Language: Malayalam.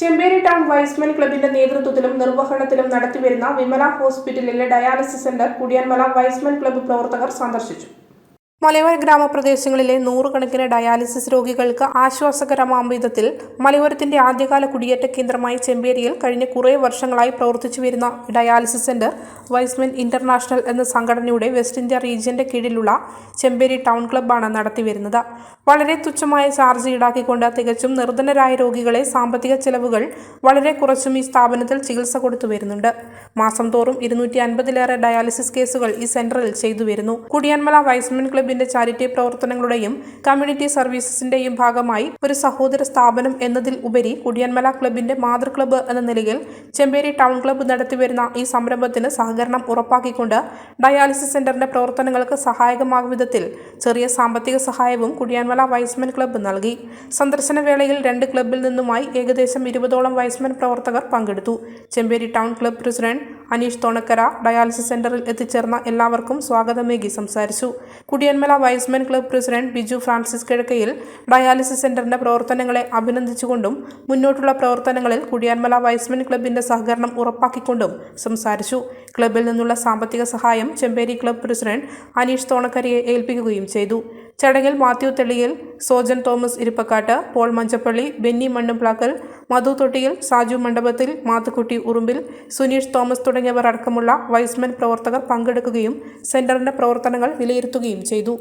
ചെമ്പേരി ടൗൺ വൈസ്മെൻ ക്ലബിന്റെ നേതൃത്വത്തിലും നിർവഹണത്തിലും നടത്തിവരുന്ന വിമല ഹോസ്പിറ്റലിലെ dialysis centre Kudiyanmala Y's Men club പ്രവർത്തകർ സന്ദർശിച്ചു. മലയോര ഗ്രാമപ്രദേശങ്ങളിലെ നൂറുകണക്കിന് ഡയാലിസിസ് രോഗികൾക്ക് ആശ്വാസകരമാം വിധത്തിൽ മലയോരത്തിന്റെ ആദ്യകാല കുടിയേറ്റ കേന്ദ്രമായ ചെമ്പേരിയിൽ കഴിഞ്ഞ കുറേ വർഷങ്ങളായി പ്രവർത്തിച്ചു വരുന്ന ഡയാലിസിസ് സെന്റർ വൈസ്മെൻ ഇന്റർനാഷണൽ എന്ന സംഘടനയുടെ വെസ്റ്റ് ഇന്ത്യ റീജിയന്റെ കീഴിലുള്ള ചെമ്പേരി ടൗൺ ക്ലബ്ബാണ് നടത്തിവരുന്നത് വളരെ തുച്ഛമായ ചാർജ് ഈടാക്കിക്കൊണ്ട് തികച്ചും നിർധനരായ രോഗികളെ സാമ്പത്തിക ചെലവുകൾ വളരെ കുറച്ചും ഈ സ്ഥാപനത്തിൽ ചികിത്സ കൊടുത്തു വരുന്നുണ്ട്. മാസം തോറും ഇരുന്നൂറ്റി അൻപതിലേറെ ഡയാലിസിസ് കേസുകൾ ഈ സെന്ററിൽ ചെയ്തു വരുന്നു. കുടിയാൻമല വൈസ്മെൻ ക്ലബിന്റെ ചാരിറ്റി പ്രവർത്തനങ്ങളുടെയും കമ്മ്യൂണിറ്റി സർവീസസിന്റെയും ഭാഗമായി ഒരു സഹോദര സ്ഥാപനം എന്നതിൽ ഉപരി കുടിയന്മല ക്ലബിന്റെ മാതൃ ക്ലബ്ബ് എന്ന നിലയിൽ ചെമ്പേരി ടൗൺ ക്ലബ്ബ് നടത്തിവരുന്ന ഈ സംരംഭത്തിന് സഹകരണം ഉറപ്പാക്കിക്കൊണ്ട് ഡയാലിസിസ് സെന്ററിന്റെ പ്രവർത്തനങ്ങൾക്ക് സഹായകമാകും വിധത്തിൽ ചെറിയ സാമ്പത്തിക സഹായവും കുടിയാൻമല വൈസ്മെൻ ക്ലബ്ബ് നൽകി. സന്ദർശന വേളയിൽ രണ്ട് ക്ലബ്ബിൽ നിന്നുമായി ഏകദേശം ഇരുപതോളം വൈസ്മെൻ പ്രവർത്തകർ പങ്കെടുത്തു. Chemperi town club president Aneesh Thonakkara dialysis സെന്ററിൽ എത്തിച്ചേർന്ന എല്ലാവർക്കും സ്വാഗതമേകി സംസാരിച്ചു. Kudiyanmala Y's Men club president Biju Francis Kizhakkayil dialysis സെന്ററിന്റെ പ്രവർത്തനങ്ങളെ അഭിനന്ദിച്ചുകൊണ്ടും മുന്നോട്ടുള്ള പ്രവർത്തനങ്ങളിൽ കുടിയാൻമല വൈസ്മാൻ ക്ലബിന്റെ സഹകരണം ഉറപ്പാക്കിക്കൊണ്ടും സംസാരിച്ചു. ക്ലബിൽ നിന്നുള്ള സാമ്പത്തിക സഹായം ചെമ്പേരി ക്ലബ് പ്രസിഡന്റ് അനീഷ് തോണക്കരയെ ഏൽപ്പിക്കുകയും ചെയ്തു. ചടങ്ങിൽ Mathew Theliyil Sojan Thomas Irippakkattu Paul Manjappally Benny Mannumplackal Madhu Thottiyil Saju Mandapathil Mathukutty ഉറുമ്പിൽ Suneesh Thomas തുടങ്ങിയവർ അടക്കമുള്ള വൈസ്മെൻ പ്രവർത്തകർ പങ്കെടുക്കുകയും സെന്ററിന്റെ പ്രവർത്തനങ്ങൾ വിലയിരുത്തുകയും ചെയ്തു.